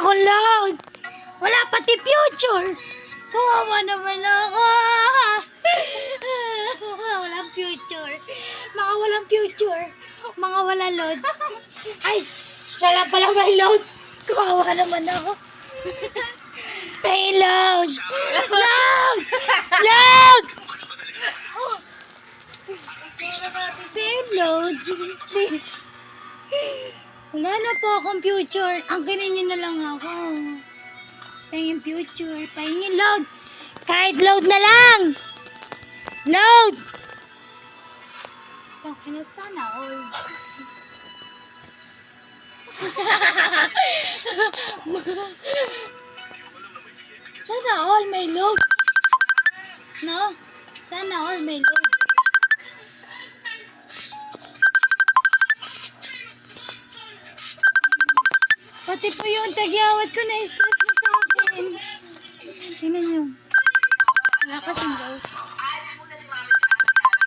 akong load. Wala pati future. Kawawa naman ako. walang future. Mga walang future. Mga wala load. Ay, wala pala may load. Kawawa naman ako. May load. Load! Load! Babe, load. Please. Wala na po akong future. Ang ganyan na lang ako. Pahingin future. Pahingin load. Kahit load na lang. Load! Ito, na sana all. sana all may load. No? Sana all may load. Pati po yung tagyawat ko na stress na sa akin. Tingnan nyo. Wala kasing load.